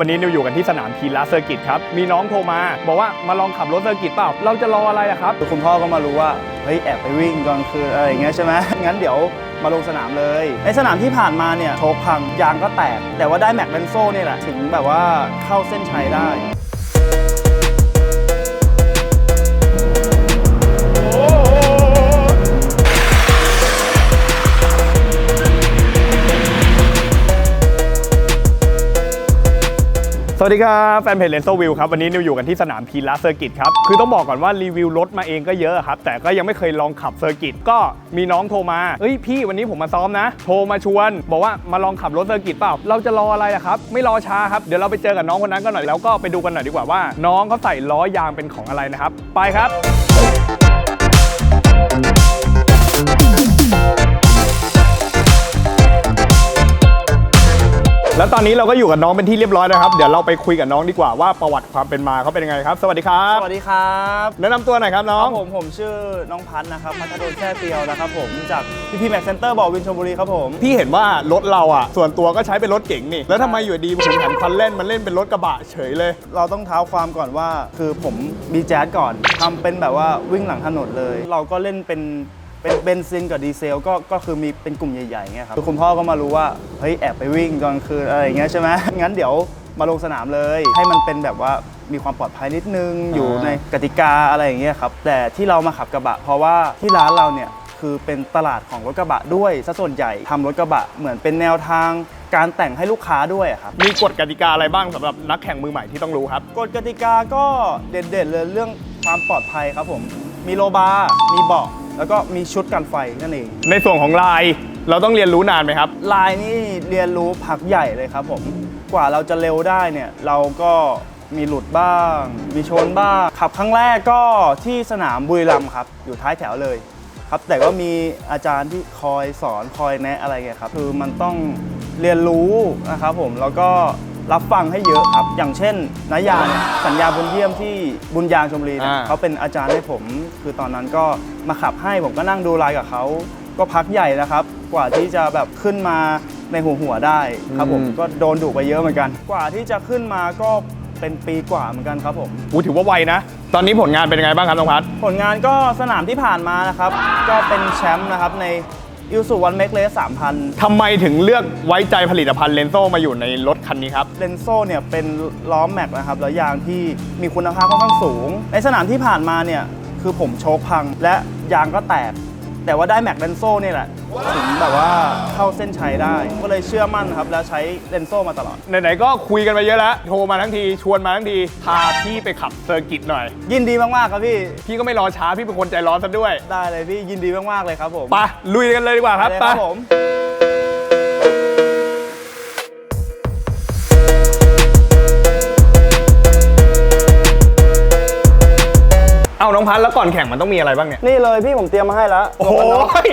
วันนี้นิวอยู่กันที่สนามพีลาเซอร์กิตครับ มีน้องโทรมาบอกว่ามาลองขับรถเซอร์กิตเปล่า เราจะรออะไรอะครับคือคุณพ่อก็มารู้ว่า เฮ้ย แอบไปวิ่งตอนคืนอะไรอย่างเงี้ยใช่ไหมงั้นเดี๋ยวมาลงสนามเลย ในสนามที่ผ่านมาเนี่ยโชคพังยางก็แตก แต่ว่าได้แม็กเบนโซ่เนี่ยแหละ ถึงแบบว่าเข้าเส้นชัยได้ วัสดีครับแฟนเพจเลนโซวิวครับวันนี้นิวอยู่กันที่สนามพีลาเซอร์กิตครับคือต้องบอกก่อนว่ารีวิวรถมาเองก็เยอะครับ แต่ก็ยังไม่เคยลองขับเซอร์กิตก็มีน้องโทรมาเอ้ยพี่วันนี้ผมมาซ้อมนะ โทรมาชวน บอกว่ามาลองขับรถเซอร์กิตเปล่า เราจะรออะไรอะครับ ไม่รอช้าครับ เดี๋ยวเราไปเจอกับน้องคนนั้นกันหน่อยแล้วก็ไปดูกันหน่อยดีกว่าว่า น้องเขาใส่ล้อยางเป็นของอะไรนะครับไปครับ แล้วตอนนี้เราก็อยู่กับน้องเป็นที่เรียบร้อยนะครับ เดี๋ยวเราไปคุยกับน้องดีกว่าว่าประวัติความเป็นมาเขาเป็นยังไงครับ สวัสดีครับสวัสดีครับแนะนำตัวหน่อยครับน้คอง รับผมผมชื่อน้องพัฒน์นะครับพัฒนดลแช่เตียวนะครับผมจากพี่พีแม็กเซ็นเตอร์บอกวินชลบุรีครับผม พี่เห็นว่ารถเราอะ ส่วนตัวก็ใช้เป็นรถเก๋งนี่ แล้วทำไมอยู่ดีถึงหันคันเล่นมันเล่นเป็นรถกระบะเฉยเลย เราต้องเท้าความก่อนว่าคือผมมีแจ๊สก่อนทำเป็นแบบว่าวิ่งหลังถนนเลย เราก็เล่นเป็น เป็นเบนซินกับดีเซลก็ก็คือมีเป็นกลุ่มใหญ่ๆเงี้ยครับคือคุณพ่อก็มารู้ว่าเฮ้ยแอบไปวิ่งตอนคืนอะไรอย่างเงี้ยใช่ไหมงั้นเดี๋ยวมาลงสนามเลย ให้มันเป็นแบบว่ามีความปลอดภัยนิดนึงอยู่ในกติกาอะไรอย่างเงี้ยครับแต่ที่เรามาขับกระบะ เพราะว่าที่ร้านเราเนี่ยคือเป็นตลาดของรถกระบะด้วยซะส่วนใหญ่ทำรถกระบะเหมือนเป็นแนวทางการแต่งให้ลูกค้าด้วยอะครับ มีกฎกติกาอะไรบ้างสำหรับนักแข่งมือใหม่ที่ต้องรู้ครับ กฎกติกาก็เด่นๆเลยเรื่องความปลอดภัยครับผม มีโลบาร์มีเบาะ แล้วก็มีชุดกันไฟนั่นเอง ในส่วนของลายเราต้องเรียนรู้นานไหมครับ ลายนี่เรียนรู้พักใหญ่เลยครับผม กว่าเราจะเร็วได้เนี่ยเราก็มีหลุดบ้าง มีชนบ้างขับครั้งแรกก็ที่สนามบุรีรัมย์ครับ อยู่ท้ายแถวเลยครับ แต่ก็มีอาจารย์ที่คอยสอนคอยแนะอะไรเงี้ยครับ คือมันต้องเรียนรู้นะครับผมแล้วก็ รับฟังให้เยอะครับ อย่างเช่นนายาเนี่ยสัญญาบุญเยี่ยมที่บุญยางชมบุรีเนี่ยอ่า เขาเป็นอาจารย์ให้ผม คือตอนนั้นก็มาขับให้ผมก็นั่งดูลายกับเขาก็พักใหญ่นะครับ กว่าที่จะแบบขึ้นมาในหัวหัวๆได้ครับผมอืมก็โดนดุไปเยอะเหมือนกัน กว่าที่จะขึ้นมาก็เป็นปีกว่าเหมือนกันครับผม อูถือว่าไวนะ ตอนนี้ผลงานเป็นยังไงบ้างครับน้องพัด ผลงานก็สนามที่ผ่านมานะครับ ก็เป็นแชมป์นะครับใน ยูสุวันเมกเลส3,000ทำไมถึงเลือกไว้ใจผลิตภัณฑ์เลนโซมาอยู่ในรถคันนี้ครับ เลนโซเนี่ยเป็นล้อแม็กนะครับ แล้วยางที่มีคุณภาพค่อนข้างสูง ในสนามที่ผ่านมาเนี่ย คือผมโชคพังและยางก็แตก แต่ว่าได้แม็กเลนโซเนี่ยแหละถึงแบบว่าเข้าเส้นชัยได้ ก็เลยเชื่อมั่นครับ แล้วใช้เลนโซมาตลอด ไหนๆก็คุยกันมาเยอะแล้ว โทรมาทั้งที ชวนมาทั้งที พาพี่ไปขับเซอร์กิตหน่อย ยินดีมากๆครับพี่ พี่ก็ไม่รอช้า พี่เป็นคนใจร้อนซะด้วย ได้เลยพี่ยินดีมากๆเลยครับผมไปลุยกันเลยดีกว่าครับเลยไปครับผม เอาน้องพัดแล้วก่อนแข่งมันต้องมีอะไรบ้างเนี่ย นี่เลยพี่ผมเตรียมมาให้แล้วโอ้หมวกกันน็อกย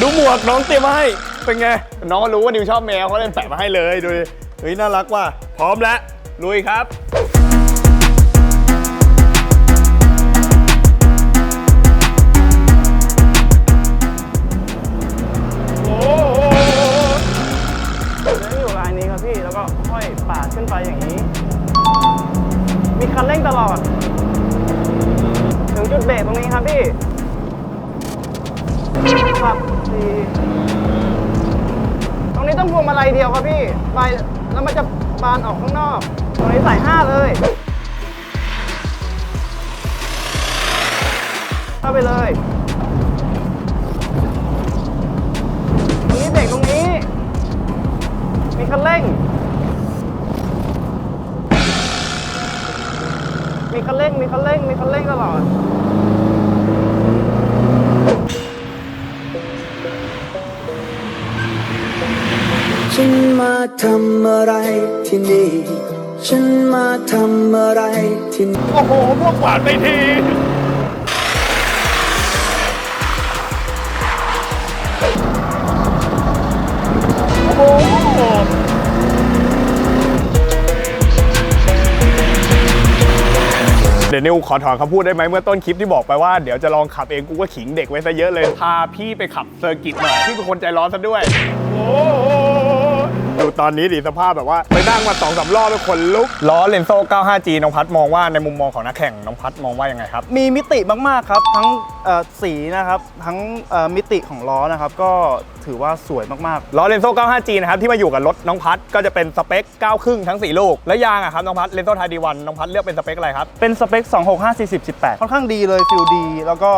ดูหมวกน้องเตรียมมาให้ เป็นไง น้องก็รู้ว่านิวชอบแมวเขาเลยแปะมาให้เลยดูดิเฮ้ยน่ารักว่ะพร้อมแล้วลุยครับ ครับดีตรงนี้ต้องพวงมาลัยเดียวครับพี่ไปแล้วมันจะบานออกข้างนอก ตรงนี้ใส่ห้าเลย เข้าไปเลย ตรงนี้เบรกตรงนี้ มีคันเร่ง มีคันเร่ง มีคันเร่ง มีคันเร่งตลอด ฉันมาทำอะไรที่นี่ ฉันมาทำอะไรที่นี่ โอ้โห พวกหวานไปที โอ้โห เดี๋ยวนิวขอถอนคำพูดได้ไหมเมื่อต้นคลิปที่บอกไปว่าเดี๋ยวจะลองขับเองกูก็ขิงเด็กไว้ซะเยอะเลย พาพี่ไปขับเซอร์กิตหน่อย พี่เป็นคนใจร้อนซะด้วย โอ้โห ดูตอนนี้ดิสภาพแบบว่า ไปนั่งมาสองสามรอบเป็นคนลุก ล้อเลนโซ่ 95G น้องพัดมองว่าในมุมมองของนักแข่งน้องพัดมองว่ายังไงครับ มีมิติมาก ๆ ครับ ทั้งเอ่อสีนะครับ ทั้งเอ่อมิติของล้อนะครับ ก็ถือว่าสวยมากๆล้อเลนโซ่ 95G นะครับที่มาอยู่กับรถน้องพัดก็จะเป็นสเปค 9 ครึ่งทั้ง 4 ลูก และยางอะครับน้องพัดเลนโซ่ไทดีวันน้องพัดเลือกเป็นสเปคอะไรครับเป็นสเปค 265 40 18 ค่อนข้างดีเลยฟิลดี แล้วก็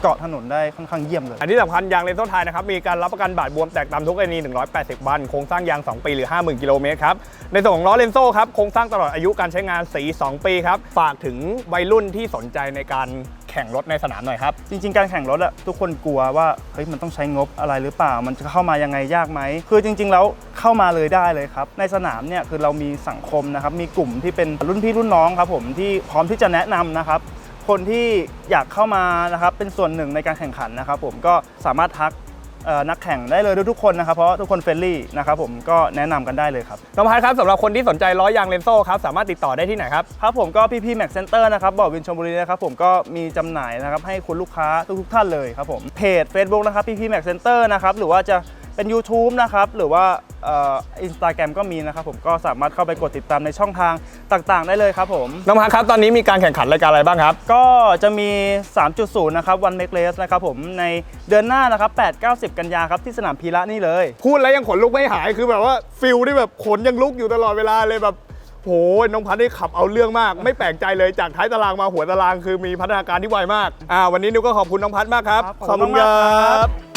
เกาะถนนได้ค่อนข้างเยี่ยมเลย อันที่สำคัญยางเลนโซ่ไทยนะครับ มีการรับประกันบาดบวมแตกตามทุกกรณี 180 วัน โครงสร้างยาง 2 ปีหรือ 50,000 กิโลเมตรครับ ในส่วนของล้อเลนโซ่ครับ โครงสร้างตลอดอายุการใช้งานสี 2 ปีครับ ฝากถึงวัยรุ่นที่สนใจในการแข่งรถในสนามหน่อยครับ จริง ๆ การแข่งรถอะทุกคนกลัวว่าเฮ้ยมันต้องใช้งบอะไรหรือเปล่า มันจะเข้ามายังไงยากไหมคือจริง ๆ แล้วเข้ามาเลยได้เลยครับ ในสนามเนี่ยคือเรามีสังคมนะครับมีกลุ่มที่เป็นรุ่นพี่รุ่นน้องครับผมที่พร้อมที่จะแนะนำนะครับ คนที่อยากเข้ามานะครับเป็นส่วนหนึ่งในการแข่งขันนะครับ ผมก็สามารถทักเอ่อนักแข่งได้เลยทุกๆคนนะครับเพราะทุกคนเฟรนลี่นะครับผมก็แนะนำกันได้เลยครับน้องพัดครับสำหรับคนที่สนใจล้อยางเลนโซ่ครับสามารถติดต่อได้ที่ไหนครับครับผมก็พี่พี่แม็กเซ็นเตอร์นะครับบ่อวินชลบุรีนะครับผมก็มีจำหน่ายนะครับให้คุณลูกค้าทุกๆท่านเลยครับผมเพจ Facebook นะครับพี่พี่แม็กเซ็นเตอร์นะครับหรือว่าจะ เป็น YouTube นะครับ หรือว่าเอินสตาแกรมก็มีนะครับผมก็สามารถเข้าไปกดติดตามในช่องทางต่างๆ ได้เลยครับผมน้องพัดครับ ตอนนี้มีการแข่งขันรายการอะไรบ้างครับ ก็จะมี 3.0 นะครับวันเมกเลสนะครับผมในเดือนหน้านะครับ 8 90 กันยาครับที่สนามพีระนี่เลย พูดแล้วยังขนลุกไม่หายคือแบบว่าฟิลที่แบบขนยังลุกอยู่ตลอดเวลาเลยแบบโหน้องพัดได้ขับเอาเรื่องมาก ไม่แปลกใจเลยจากท้ายตารางมาหัวตารางคือมีพัฒนาการที่ไวมากอ่าวันนี้นิวก็ขอบคุณน้องพัดมากครับครับขอบคุณมากๆครับ